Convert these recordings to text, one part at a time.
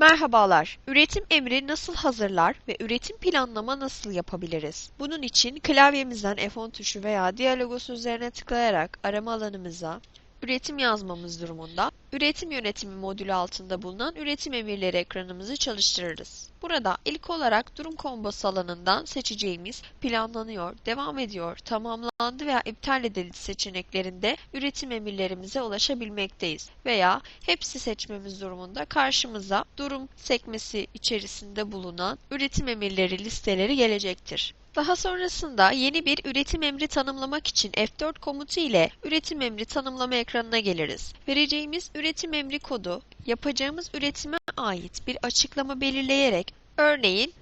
Merhabalar. Üretim emri nasıl hazırlar ve üretim planlama nasıl yapabiliriz? Bunun için klavyemizden F10 tuşu veya diyalogosu üzerine tıklayarak arama alanımıza üretim yazmamız durumunda üretim yönetimi modülü altında bulunan üretim emirleri ekranımızı çalıştırırız. Burada ilk olarak durum kombosu alanından seçeceğimiz planlanıyor, devam ediyor, tamamlandı veya iptal edildi seçeneklerinde üretim emirlerimize ulaşabilmekteyiz. Veya hepsi seçmemiz durumunda karşımıza durum sekmesi içerisinde bulunan üretim emirleri listeleri gelecektir. Daha sonrasında yeni bir üretim emri tanımlamak için F4 komutu ile üretim emri tanımlama ekranına geliriz. Vereceğimiz üretim emri kodu, yapacağımız üretime ait bir açıklama belirleyerek, örneğin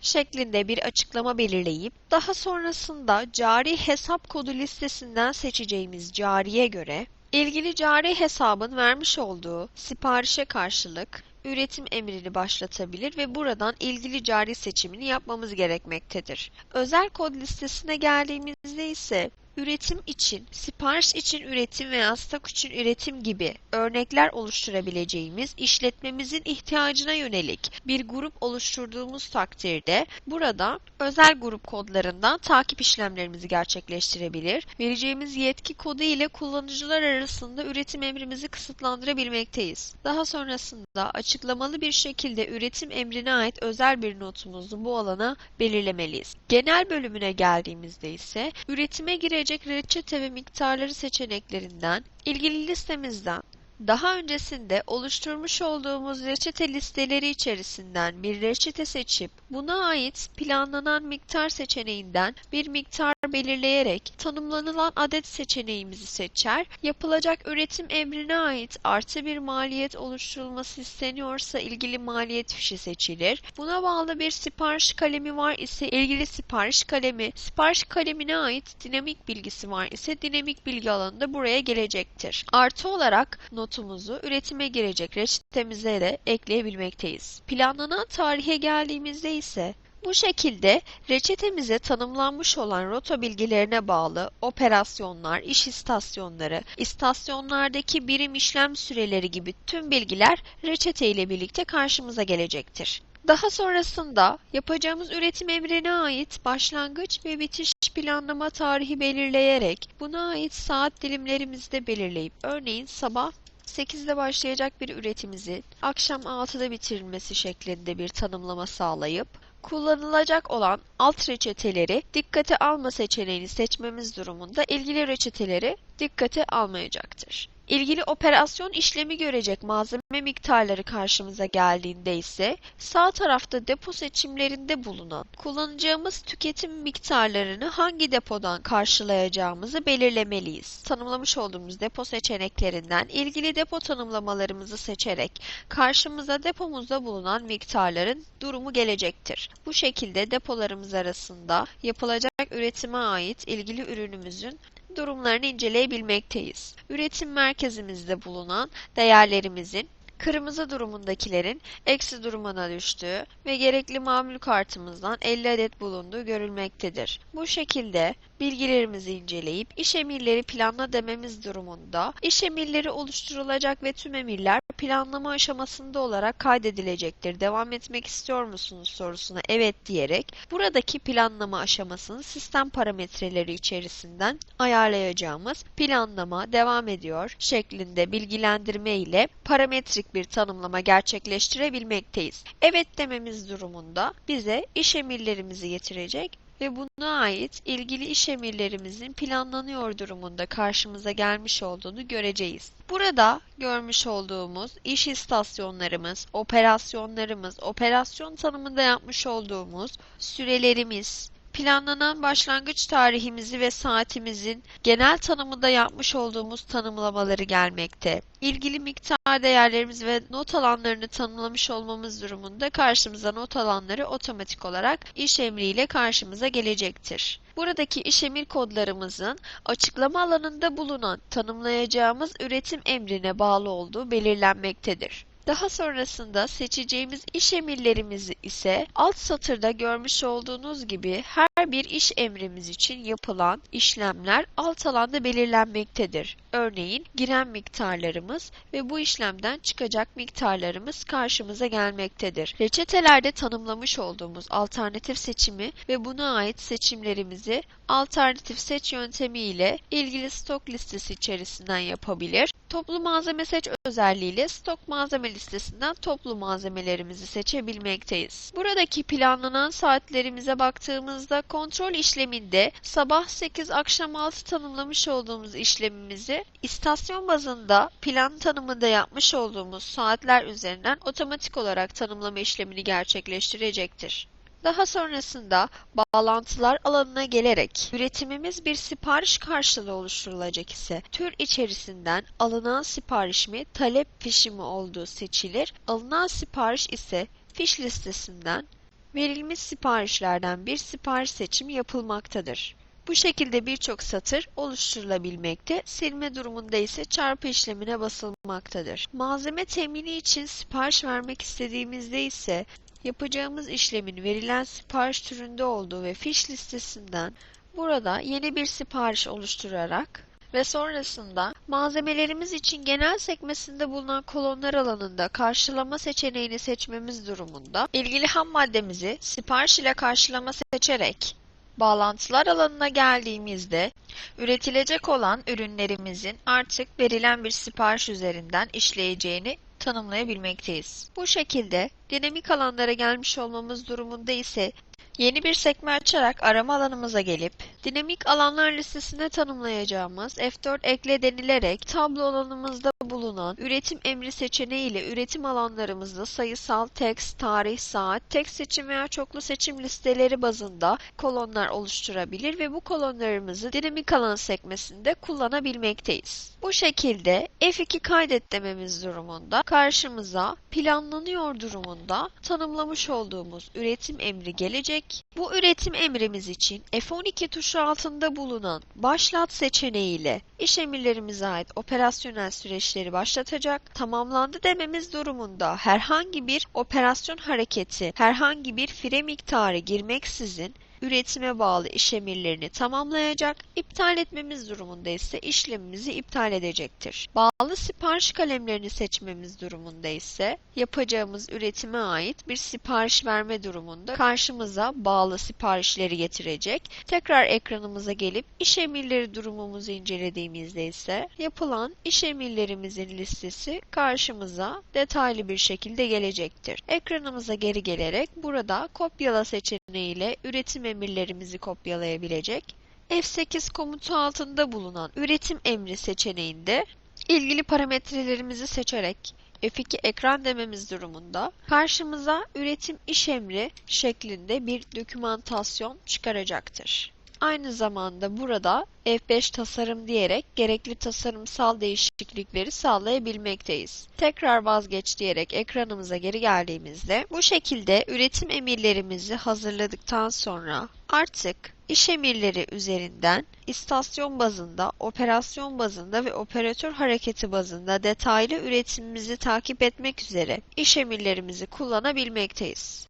şeklinde bir açıklama belirleyip, daha sonrasında cari hesap kodu listesinden seçeceğimiz cariye göre, ilgili cari hesabın vermiş olduğu siparişe karşılık üretim emrini başlatabilir ve buradan ilgili cari seçimini yapmamız gerekmektedir. Özel kod listesine geldiğimizde ise üretim için, sipariş için üretim veya stok için üretim gibi örnekler oluşturabileceğimiz işletmemizin ihtiyacına yönelik bir grup oluşturduğumuz takdirde burada özel grup kodlarından takip işlemlerimizi gerçekleştirebilir. Vereceğimiz yetki kodu ile kullanıcılar arasında üretim emrimizi kısıtlandırabilmekteyiz. Daha sonrasında açıklamalı bir şekilde üretim emrine ait özel bir notumuzu bu alana belirlemeliyiz. Genel bölümüne geldiğimizde ise üretime girecek reçete ve miktarları seçeneklerinden ilgili listemizden daha öncesinde oluşturmuş olduğumuz reçete listeleri içerisinden bir reçete seçip buna ait planlanan miktar seçeneğinden bir miktar belirleyerek tanımlanılan adet seçeneğimizi seçer, yapılacak üretim emrine ait artı bir maliyet oluşturulması isteniyorsa ilgili maliyet fişi seçilir. Buna bağlı bir sipariş kalemi var ise ilgili sipariş kalemi, sipariş kalemine ait dinamik bilgisi var ise dinamik bilgi alanında buraya gelecektir. Artı olarak notumuzu üretime girecek reçetemize de ekleyebilmekteyiz. Planlanan tarihe geldiğimizde ise bu şekilde reçetemize tanımlanmış olan rota bilgilerine bağlı operasyonlar, iş istasyonları, istasyonlardaki birim işlem süreleri gibi tüm bilgiler reçete ile birlikte karşımıza gelecektir. Daha sonrasında yapacağımız üretim emrine ait başlangıç ve bitiş planlama tarihi belirleyerek buna ait saat dilimlerimizi de belirleyip örneğin sabah 8'de başlayacak bir üretimimizi akşam 6'da bitirilmesi şeklinde bir tanımlama sağlayıp kullanılacak olan alt reçeteleri dikkate alma seçeneğini seçmemiz durumunda ilgili reçeteleri dikkate almayacaktır. İlgili operasyon işlemi görecek malzeme miktarları karşımıza geldiğinde ise sağ tarafta depo seçimlerinde bulunan kullanacağımız tüketim miktarlarını hangi depodan karşılayacağımızı belirlemeliyiz. Tanımlamış olduğumuz depo seçeneklerinden ilgili depo tanımlamalarımızı seçerek karşımıza depomuzda bulunan miktarların durumu gelecektir. Bu şekilde depolarımız arasında yapılacak üretime ait ilgili ürünümüzün durumlarını inceleyebilmekteyiz. Üretim merkezimizde bulunan değerlerimizin kırmızı durumundakilerin eksi durumuna düştüğü ve gerekli mamul kartımızdan 50 adet bulunduğu görülmektedir. Bu şekilde bilgilerimizi inceleyip iş emirleri planla dememiz durumunda iş emirleri oluşturulacak ve tüm emirler planlama aşamasında olarak kaydedilecektir. Devam etmek istiyor musunuz sorusuna evet diyerek buradaki planlama aşamasını sistem parametreleri içerisinden ayarlayacağımız planlama devam ediyor şeklinde bilgilendirme ile parametrik bir tanımlama gerçekleştirebilmekteyiz. Evet dememiz durumunda bize iş emirlerimizi getirecek ve buna ait ilgili iş emirlerimizin planlanıyor durumunda karşımıza gelmiş olduğunu göreceğiz. Burada görmüş olduğumuz iş istasyonlarımız, operasyonlarımız, operasyon tanımında yapmış olduğumuz sürelerimiz, planlanan başlangıç tarihimizi ve saatimizin genel tanımında yapmış olduğumuz tanımlamaları gelmekte. İlgili miktar değerlerimiz ve not alanlarını tanımlamış olmamız durumunda karşımıza not alanları otomatik olarak iş emriyle karşımıza gelecektir. Buradaki iş emir kodlarımızın açıklama alanında bulunan tanımlayacağımız üretim emrine bağlı olduğu belirlenmektedir. Daha sonrasında seçeceğimiz iş emirlerimizi ise alt satırda görmüş olduğunuz gibi her bir iş emrimiz için yapılan işlemler alt alanda belirlenmektedir. Örneğin giren miktarlarımız ve bu işlemden çıkacak miktarlarımız karşımıza gelmektedir. Reçetelerde tanımlamış olduğumuz alternatif seçimi ve buna ait seçimlerimizi alternatif seç yöntemi ile ilgili stok listesi içerisinden yapabilir. Toplu malzeme seç özelliğiyle stok malzeme listesinden toplu malzemelerimizi seçebilmekteyiz. Buradaki planlanan saatlerimize baktığımızda kontrol işleminde sabah 8 akşam 6 tanımlamış olduğumuz işlemimizi istasyon bazında plan tanımında yapmış olduğumuz saatler üzerinden otomatik olarak tanımlama işlemini gerçekleştirecektir. Daha sonrasında bağlantılar alanına gelerek üretimimiz bir sipariş karşılığı oluşturulacak ise tür içerisinden alınan sipariş mi talep fişi mi olduğu seçilir. Alınan sipariş ise fiş listesinden verilmiş siparişlerden bir sipariş seçimi yapılmaktadır. Bu şekilde birçok satır oluşturulabilmekte, silme durumunda ise çarpı işlemine basılmaktadır. Malzeme temini için sipariş vermek istediğimizde ise yapacağımız işlemin verilen sipariş türünde olduğu ve fiş listesinden burada yeni bir sipariş oluşturarak ve sonrasında malzemelerimiz için genel sekmesinde bulunan kolonlar alanında karşılama seçeneğini seçmemiz durumunda ilgili ham maddemizi sipariş ile karşılama seçerek bağlantılar alanına geldiğimizde üretilecek olan ürünlerimizin artık verilen bir sipariş üzerinden işleyeceğini tanımlayabilmekteyiz. Bu şekilde dinamik alanlara gelmiş olmamız durumunda ise yeni bir sekme açarak arama alanımıza gelip dinamik alanlar listesine tanımlayacağımız F4 ekle denilerek tablo alanımızda bulunan üretim emri seçeneği ile üretim alanlarımızda sayısal, text, tarih, saat, tek seçim veya çoklu seçim listeleri bazında kolonlar oluşturabilir ve bu kolonlarımızı dinamik alan sekmesinde kullanabilmekteyiz. Bu şekilde F2 kaydet dememiz durumunda karşımıza planlanıyor durumunda tanımlamış olduğumuz üretim emri gelecek. Bu üretim emrimiz için F12 tuşu altında bulunan başlat seçeneği ile iş emirlerimize ait operasyonel süreçleri başlatacak. Tamamlandı dememiz durumunda herhangi bir operasyon hareketi, herhangi bir fire miktarı girmeksizin üretime bağlı iş emirlerini tamamlayacak, iptal etmemiz durumunda ise işlemimizi iptal edecektir. Bağlı sipariş kalemlerini seçmemiz durumunda ise yapacağımız üretime ait bir sipariş verme durumunda karşımıza bağlı siparişleri getirecek. Tekrar ekranımıza gelip iş emirleri durumumuzu incelediğimizde ise yapılan iş emirlerimizin listesi karşımıza detaylı bir şekilde gelecektir. Ekranımıza geri gelerek burada kopyala seçeneğiyle üretim emirlerimizi kopyalayabilecek. F8 komutu altında bulunan üretim emri seçeneğinde ilgili parametrelerimizi seçerek F2 ekran dememiz durumunda karşımıza üretim iş emri şeklinde bir dokümantasyon çıkaracaktır. Aynı zamanda burada F5 tasarım diyerek gerekli tasarımsal değişiklikleri sağlayabilmekteyiz. Tekrar vazgeç diyerek ekranımıza geri geldiğimizde bu şekilde üretim emirlerimizi hazırladıktan sonra artık iş emirleri üzerinden istasyon bazında, operasyon bazında ve operatör hareketi bazında detaylı üretimimizi takip etmek üzere iş emirlerimizi kullanabilmekteyiz.